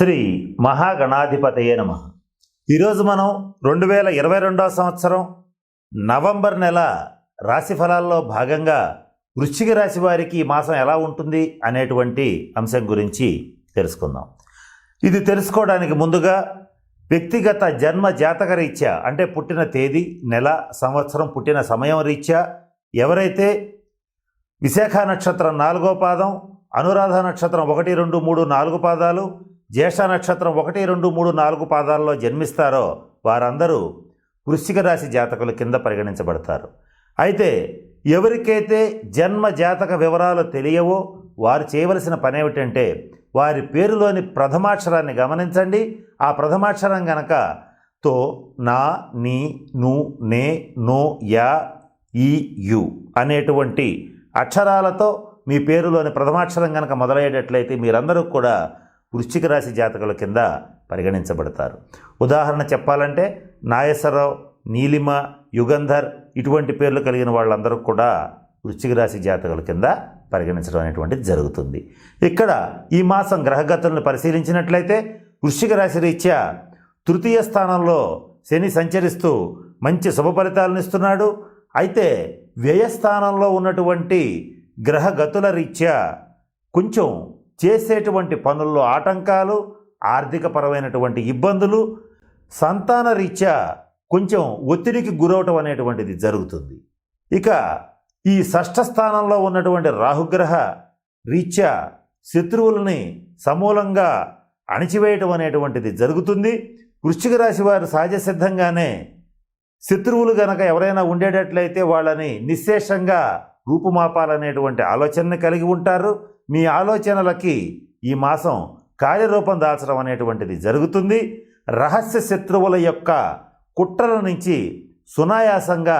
శ్రీ మహాగణాధిపతయే నమ. ఈరోజు మనం రెండు వేల ఇరవై రెండవ సంవత్సరం నవంబర్ నెల రాశి ఫలాల్లో భాగంగా వృశ్చిక రాశి వారికి ఈ మాసం ఎలా ఉంటుంది అనేటువంటి అంశం గురించి తెలుసుకుందాం. ఇది తెలుసుకోవడానికి ముందుగా వ్యక్తిగత జన్మ జాతక రీత్యా అంటే పుట్టిన తేదీ నెల సంవత్సరం పుట్టిన సమయం రీత్యా ఎవరైతే విశాఖ నక్షత్రం నాలుగో పాదం అనురాధ నక్షత్రం ఒకటి రెండు మూడు నాలుగు పాదాలు జ్యేష్ఠ నక్షత్రం ఒకటి రెండు మూడు నాలుగు పాదాల్లో జన్మిస్తారో వారందరూ వృశ్చిక రాశి జాతకుల కింద పరిగణించబడతారు. అయితే ఎవరికైతే జన్మ జాతక వివరాలు తెలియవో వారు చేయవలసిన పని ఏమిటంటే వారి పేరులోని ప్రథమాక్షరాన్ని గమనించండి. ఆ ప్రథమాక్షరం గనక తో నా నీ ను నే నో యా ఈ యు అనేటువంటి అక్షరాలతో మీ పేరులోని ప్రథమాక్షరం కనుక మొదలయ్యేటట్లయితే మీరందరూ కూడా వృశ్చిక రాశి జాతకుల కింద పరిగణించబడతారు. ఉదాహరణ చెప్పాలంటే నాగేశ్వరరావు నీలిమ యుగంధర్ ఇటువంటి పేర్లు కలిగిన వాళ్ళందరూ కూడా వృశ్చిక రాశి జాతకుల కింద పరిగణించడం అనేటువంటిది జరుగుతుంది. ఇక్కడ ఈ మాసం గ్రహగతులను పరిశీలించినట్లయితే వృశ్చిక రాశి రీత్యా తృతీయ స్థానంలో శని సంచరిస్తూ మంచి శుభ ఫలితాలను ఇస్తున్నాడు. అయితే వ్యయస్థానంలో ఉన్నటువంటి గ్రహగతుల రీత్యా కొంచెం చేసేటువంటి పనుల్లో ఆటంకాలు ఆర్థికపరమైనటువంటి ఇబ్బందులు సంతాన రీత్యా కొంచెం ఒత్తిడికి గురవటం అనేటువంటిది జరుగుతుంది. ఇక ఈ షష్ఠ స్థానంలో ఉన్నటువంటి రాహుగ్రహ రీత్యా శత్రువులని సమూలంగా అణిచివేయటం అనేటువంటిది జరుగుతుంది. వృశ్చిక రాశి వారు సహజ సిద్ధంగానే శత్రువులు గనక ఎవరైనా ఉండేటట్లయితే వాళ్ళని నిశ్శేషంగా రూపుమాపాలనేటువంటి ఆలోచనని కలిగి ఉంటారు. మీ ఆలోచనలకి ఈ మాసం కార్యరూపం దాల్చడం అనేటువంటిది జరుగుతుంది. రహస్య శత్రువుల యొక్క కుట్రల నుంచి సునాయాసంగా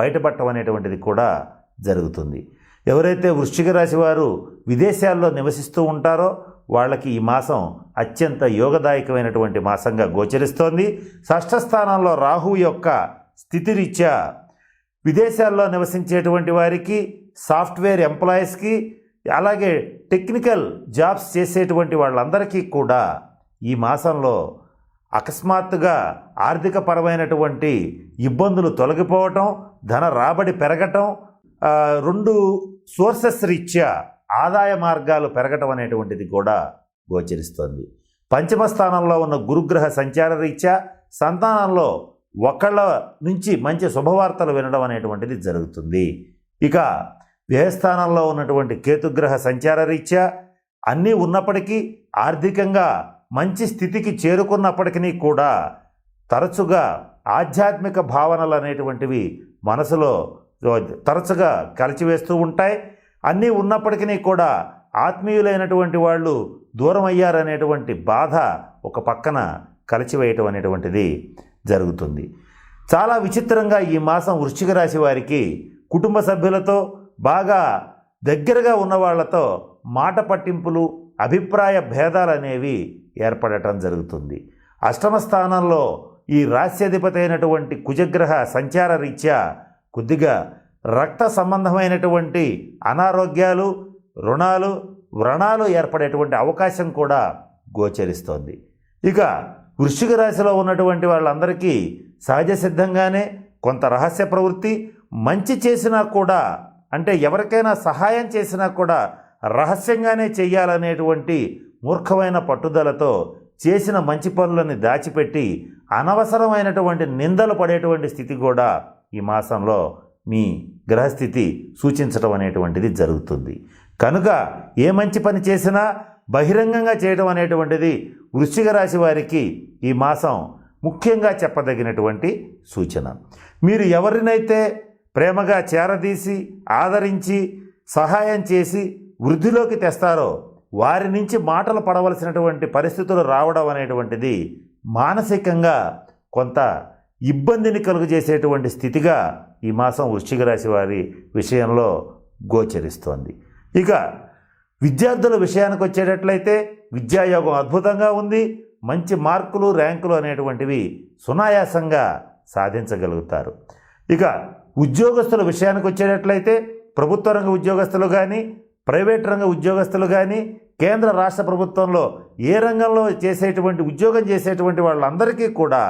బయటపడటం అనేటువంటిది కూడా జరుగుతుంది. ఎవరైతే వృశ్చిక రాశి వారు విదేశాల్లో నివసిస్తూ ఉంటారో వాళ్ళకి ఈ మాసం అత్యంత యోగదాయకమైనటువంటి మాసంగా గోచరిస్తోంది. షష్ఠస్థానంలో రాహు యొక్క స్థితిరీత్యా విదేశాల్లో నివసించేటువంటి వారికి సాఫ్ట్వేర్ ఎంప్లాయీస్కి అలాగే టెక్నికల్ జాబ్స్ చేసేటువంటి వాళ్ళందరికీ కూడా ఈ మాసంలో అకస్మాత్తుగా ఆర్థికపరమైనటువంటి ఇబ్బందులు తొలగిపోవటం ధన రాబడి పెరగటం రెండు సోర్సెస్ రీత్యా ఆదాయ మార్గాలు పెరగటం అనేటువంటిది కూడా గోచరిస్తుంది. పంచమ స్థానంలో ఉన్న గురుగ్రహ సంచార రీత్యా సంతానంలో ఒకళ్ళ నుంచి మంచి శుభవార్తలు వినడం అనేటువంటిది జరుగుతుంది. ఇక వ్యయస్థానంలో ఉన్నటువంటి కేతుగ్రహ సంచార రీత్యా అన్నీ ఉన్నప్పటికీ ఆర్థికంగా మంచి స్థితికి చేరుకున్నప్పటికీ కూడా తరచుగా ఆధ్యాత్మిక భావనలు అనేటువంటివి మనసులో తరచుగా కలిచివేస్తూ ఉంటాయి. అన్నీ ఉన్నప్పటికీ కూడా ఆత్మీయులైనటువంటి వాళ్ళు దూరం అయ్యారనేటువంటి బాధ ఒక పక్కన కలిచివేయటం అనేటువంటిది జరుగుతుంది. చాలా విచిత్రంగా ఈ మాసం వృశ్చిక రాశి వారికి కుటుంబ సభ్యులతో బాగా దగ్గరగా ఉన్న వాళ్ళతో మాట పట్టింపులు అభిప్రాయ భేదాలు అనేవి ఏర్పడటం జరుగుతుంది. అష్టమ స్థానంలో ఈ రాశ్యాధిపతి అయినటువంటి కుజగ్రహ సంచార రీత్యా కొద్దిగా రక్త సంబంధమైనటువంటి అనారోగ్యాలు రుణాలు వ్రణాలు ఏర్పడేటువంటి అవకాశం కూడా గోచరిస్తోంది. ఇక వృశ్చిక రాశిలో ఉన్నటువంటి వాళ్ళందరికీ సహజ సిద్ధంగానే కొంత రహస్య ప్రవృత్తి మంచి చేసినా కూడా అంటే ఎవరికైనా సహాయం చేసినా కూడా రహస్యంగానే చేయాలనేటువంటి మూర్ఖమైన పట్టుదలతో చేసిన మంచి పనులని దాచిపెట్టి అనవసరమైనటువంటి నిందలు పడేటువంటి స్థితి కూడా ఈ మాసంలో మీ గ్రహస్థితి సూచించడం అనేటువంటిది జరుగుతుంది. కనుక ఏ మంచి పని చేసినా బహిరంగంగా చేయడం అనేటువంటిది వృశ్చిక రాశి వారికి ఈ మాసం ముఖ్యంగా చెప్పదగినటువంటి సూచన. మీరు ఎవరినైతే ప్రేమగా చేరదీసి ఆదరించి సహాయం చేసి వృద్ధిలోకి తెస్తారో వారి నుంచి మాటలు పడవలసినటువంటి పరిస్థితులు రావడం అనేటువంటిది మానసికంగా కొంత ఇబ్బందిని కలుగజేసేటువంటి స్థితిగా ఈ మాసం వృశ్చిక రాశి వారి విషయంలో గోచరిస్తోంది. ఇక విద్యార్థుల విషయానికి వచ్చేటట్లయితే విద్యాయోగం అద్భుతంగా ఉంది. మంచి మార్కులు ర్యాంకులు అనేటువంటివి సునాయాసంగా సాధించగలుగుతారు. ఇక ఉద్యోగస్తుల విషయానికి వచ్చేటట్లయితే ప్రభుత్వ రంగ ఉద్యోగస్తులు కానీ ప్రైవేట్ రంగ ఉద్యోగస్తులు కానీ కేంద్ర రాష్ట్ర ప్రభుత్వంలో ఏ రంగంలో చేసేటువంటి ఉద్యోగం చేసేటువంటి వాళ్ళందరికీ కూడా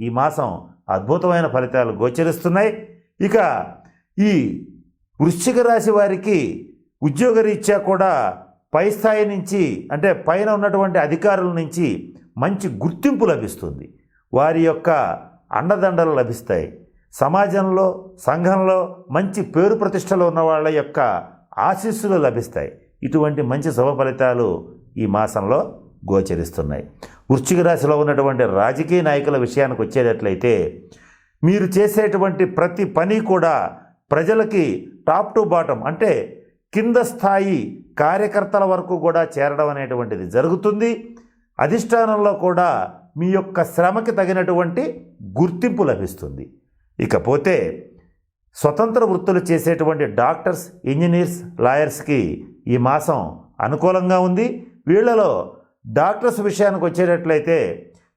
ఈ మాసం అద్భుతమైన ఫలితాలు గోచరిస్తున్నాయి. ఇక ఈ వృశ్చిక రాశి వారికి ఉద్యోగరీత్యా కూడా పై స్థాయి నుంచి అంటే పైన ఉన్నటువంటి అధికారుల నుంచి మంచి గుర్తింపు లభిస్తుంది. వారి యొక్క అండదండలు లభిస్తాయి. సమాజంలో సంఘంలో మంచి పేరు ప్రతిష్టలు ఉన్న వాళ్ళ యొక్క ఆశీస్సులు లభిస్తాయి. ఇటువంటి మంచి శుభ ఫలితాలు ఈ మాసంలో గోచరిస్తున్నాయి. వృశ్చిక రాశిలో ఉన్నటువంటి రాజకీయ నాయకుల విషయానికి వచ్చేటట్లయితే మీరు చేసేటువంటి ప్రతి పని కూడా ప్రజలకి టాప్ టు బాటం అంటే కింద స్థాయి కార్యకర్తల వరకు కూడా చేరడం అనేటువంటిది జరుగుతుంది. అధిష్టానంలో కూడా మీ యొక్క శ్రమకి తగినటువంటి గుర్తింపు లభిస్తుంది. ఇకపోతే స్వతంత్ర వృత్తులు చేసేటువంటి డాక్టర్స్ ఇంజనీర్స్ లాయర్స్కి ఈ మాసం అనుకూలంగా ఉంది. వీళ్ళలో డాక్టర్స్ విషయానికి వచ్చేటట్లయితే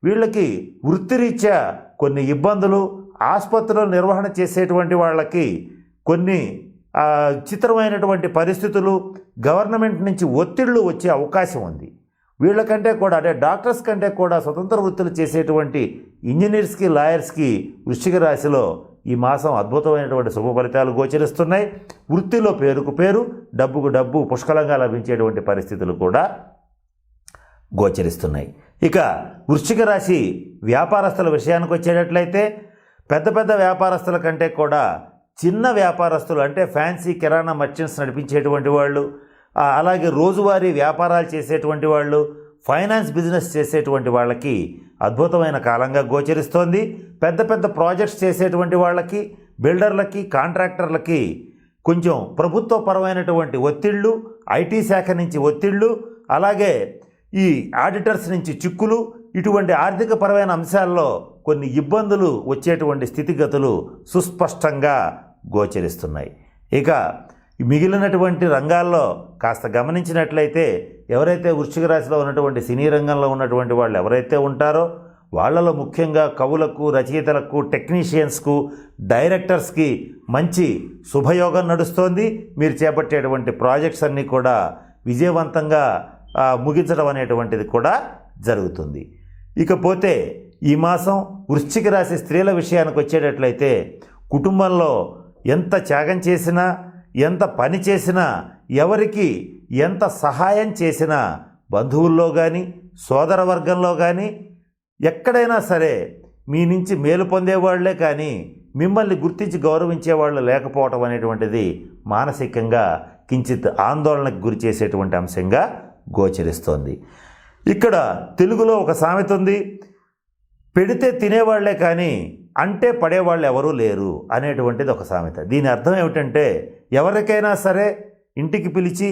వీళ్ళకి వృత్తిరీత్యా కొన్ని ఇబ్బందులు ఆసుపత్రుల నిర్వహణ చేసేటువంటి వాళ్ళకి కొన్ని చిత్రమైనటువంటి పరిస్థితులు గవర్నమెంట్ నుంచి ఒత్తిళ్ళు వచ్చే అవకాశం ఉంది. వీళ్ళకంటే కూడా అంటే డాక్టర్స్ కంటే కూడా స్వతంత్ర వృత్తులు చేసేటువంటి ఇంజనీర్స్కి లాయర్స్కి వృశ్చిక రాశిలో ఈ మాసం అద్భుతమైనటువంటి శుభ ఫలితాలు గోచరిస్తున్నాయి. వృత్తిలో పేరుకు పేరు డబ్బుకు డబ్బు పుష్కలంగా లభించేటువంటి పరిస్థితులు కూడా గోచరిస్తున్నాయి. ఇక వృశ్చిక రాశి వ్యాపారస్తుల విషయానికి వచ్చేటట్లయితే పెద్ద పెద్ద వ్యాపారస్తుల కంటే కూడా చిన్న వ్యాపారస్తులు అంటే ఫ్యాన్సీ కిరాణా మర్చెంట్స్ నడిపించేటువంటి వాళ్ళు అలాగే రోజువారీ వ్యాపారాలు చేసేటువంటి వాళ్ళు ఫైనాన్స్ బిజినెస్ చేసేటువంటి వాళ్ళకి అద్భుతమైన కాలంగా గోచరిస్తోంది. పెద్ద పెద్ద ప్రాజెక్ట్స్ చేసేటువంటి వాళ్ళకి బిల్డర్లకి కాంట్రాక్టర్లకి కొంచెం ప్రభుత్వపరమైనటువంటి ఒత్తిళ్ళు ఐటీ శాఖ నుంచి ఒత్తిళ్ళు అలాగే ఈ ఆడిటర్స్ నుంచి చిక్కులు ఇటువంటి ఆర్థికపరమైన అంశాల్లో కొన్ని ఇబ్బందులు వచ్చేటువంటి స్థితిగతులు సుస్పష్టంగా గోచరిస్తున్నాయి. ఇక మిగిలినటువంటి రంగాల్లో కాస్త గమనించినట్లయితే ఎవరైతే వృశ్చిక రాశిలో ఉన్నటువంటి సినీ రంగంలో ఉన్నటువంటి వాళ్ళు ఎవరైతే ఉంటారో వాళ్ళలో ముఖ్యంగా కవులకు రచయితలకు టెక్నీషియన్స్కు డైరెక్టర్స్కి మంచి శుభయోగం నడుస్తోంది. మీరు చేపట్టేటువంటి ప్రాజెక్ట్స్ అన్నీ కూడా విజయవంతంగా ముగించడం అనేటువంటిది కూడా జరుగుతుంది. ఇకపోతే ఈ మాసం వృశ్చిక రాశి స్త్రీల విషయానికి వచ్చేటట్లయితే కుటుంబంలో ఎంత త్యాగం చేసినా ఎంత పని చేసినా ఎవరికి ఎంత సహాయం చేసినా బంధువుల్లో కానీ సోదర వర్గంలో కానీ ఎక్కడైనా సరే మీ నుంచి మేలు పొందేవాళ్ళే కానీ మిమ్మల్ని గుర్తించి గౌరవించే వాళ్ళు లేకపోవటం అనేటువంటిది మానసికంగా కించిత్ ఆందోళనకు గురి చేసేటువంటి అంశంగా గోచరిస్తోంది. ఇక్కడ తెలుగులో ఒక సామెత ఉంది పెడితే తినేవాళ్ళే కానీ అంటే పడేవాళ్ళు ఎవరూ లేరు అనేటువంటిది ఒక సామెత. దీని అర్థం ఏమిటంటే ఎవరికైనా సరే ఇంటికి పిలిచి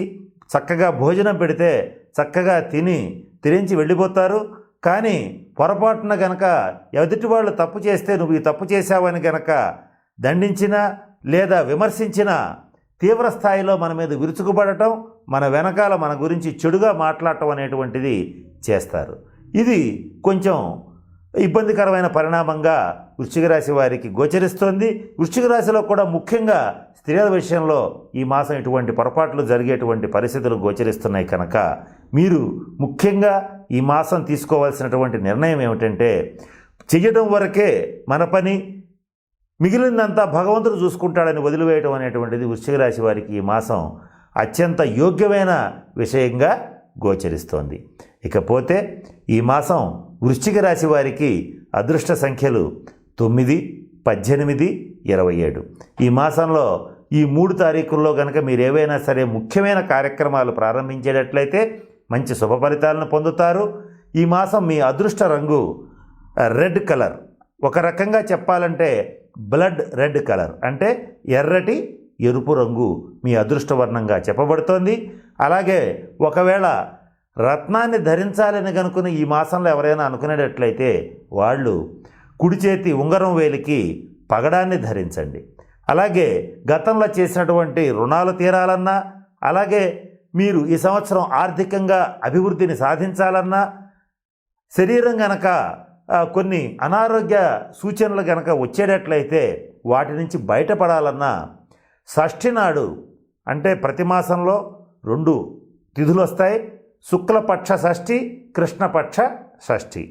చక్కగా భోజనం పెడితే చక్కగా తిని తిరించి వెళ్ళిపోతారు. కానీ పొరపాటున గనక ఎదుటి వాళ్ళు తప్పు చేస్తే నువ్వు ఈ తప్పు చేశావని గనక దండించినా లేదా విమర్శించినా తీవ్ర స్థాయిలో మన మీద విరుచుకుపడటం మన వెనకాల మన గురించి చెడుగా మాట్లాడటం అనేటువంటిది చేస్తారు. ఇది కొంచెం ఇబ్బందికరమైన పరిణామంగా వృశ్చిక రాశి వారికి గోచరిస్తోంది. వృశ్చిక రాశిలో కూడా ముఖ్యంగా స్త్రీల విషయంలో ఈ మాసం ఇటువంటి పొరపాట్లు జరిగేటువంటి పరిస్థితులు గోచరిస్తున్నాయి కనుక మీరు ముఖ్యంగా ఈ మాసం తీసుకోవాల్సినటువంటి నిర్ణయం ఏమిటంటే చెయ్యడం వరకే మన పని మిగిలిందంతా భగవంతుడు చూసుకుంటాడని వదిలివేయటం అనేటువంటిది వృశ్చిక రాశి వారికి ఈ మాసం అత్యంత యోగ్యమైన విషయంగా గోచరిస్తోంది. ఇకపోతే ఈ మాసం వృశ్చిక రాశి వారికి అదృష్ట సంఖ్యలు తొమ్మిది పద్దెనిమిది ఇరవై ఏడు. ఈ మాసంలో ఈ మూడు తారీఖుల్లో కనుక మీరు ఏవైనా సరే ముఖ్యమైన కార్యక్రమాలు ప్రారంభించేటట్లయితే మంచి శుభ ఫలితాలను పొందుతారు. ఈ మాసం మీ అదృష్ట రంగు రెడ్ కలర్. ఒక రకంగా చెప్పాలంటే బ్లడ్ రెడ్ కలర్. అంటే ఎర్రటి ఎరుపు రంగు మీ అదృష్టవర్ణంగా చెప్పబడుతోంది. అలాగే ఒకవేళ రత్నాన్ని ధరించాలని కనుక్కుని ఈ మాసంలో ఎవరైనా అనుకునేటట్లయితే వాళ్ళు కుడి చేతి ఉంగరం వేలికి పగడాన్ని ధరించండి. అలాగే గతంలో చేసినటువంటి రుణాలు తీరాలన్నా అలాగే మీరు ఈ సంవత్సరం ఆర్థికంగా అభివృద్ధిని సాధించాలన్నా శరీరం గనక కొన్ని అనారోగ్య సూచనలు గనక వచ్చేటట్లయితే వాటి నుంచి బయటపడాలన్నా షష్ఠి నాడు అంటే ప్రతి మాసంలో రెండు తిథులు వస్తాయి శుక్లపక్ష షష్ఠి కృష్ణపక్ష షష్ఠి.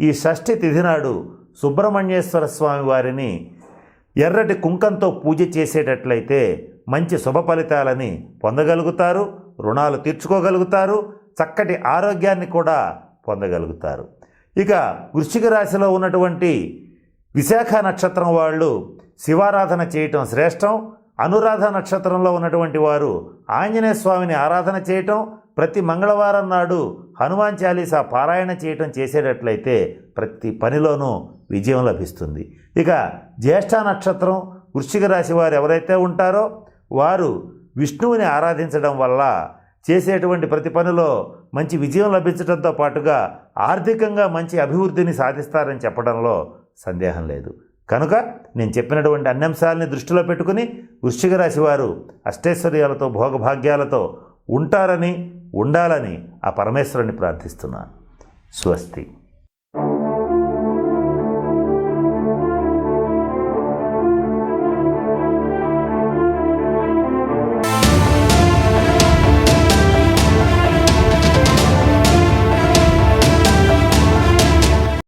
ఈ షష్ఠి తిథి నాడు సుబ్రహ్మణ్యేశ్వర స్వామి వారిని ఎర్రటి కుంకంతో పూజ చేసేటట్లయితే మంచి శుభ ఫలితాలని పొందగలుగుతారు రుణాలు తీర్చుకోగలుగుతారు చక్కటి ఆరోగ్యాన్ని కూడా పొందగలుగుతారు. ఇక వృశ్చిక రాశిలో ఉన్నటువంటి విశాఖ నక్షత్రం వాళ్ళు శివారాధన చేయటం శ్రేష్టం అనురాధ నక్షత్రంలో ఉన్నటువంటి వారు ఆంజనేయ స్వామిని ఆరాధన చేయటం ప్రతి మంగళవారం నాడు హనుమాన్ చాలీసా పారాయణ చేయటం చేసేటట్లయితే ప్రతి పనిలోనూ విజయం లభిస్తుంది. ఇక జ్యేష్ఠ నక్షత్రం వృశ్చిక రాశి వారు ఎవరైతే ఉంటారో వారు విష్ణువుని ఆరాధించడం వల్ల చేసేటువంటి ప్రతి పనిలో మంచి విజయం లభించడంతో పాటుగా ఆర్థికంగా మంచి అభివృద్ధిని సాధిస్తారని చెప్పడంలో సందేహం లేదు. కనుక నేను చెప్పినటువంటి అన్ని అంశాలని దృష్టిలో పెట్టుకుని వృశ్చిక రాశి వారు అష్టైశ్వర్యాలతో భోగభాగ్యాలతో ఉంటారని ఉండాలని ఆ పరమేశ్వరుని ప్రార్థిస్తున్నాను. స్వస్తి.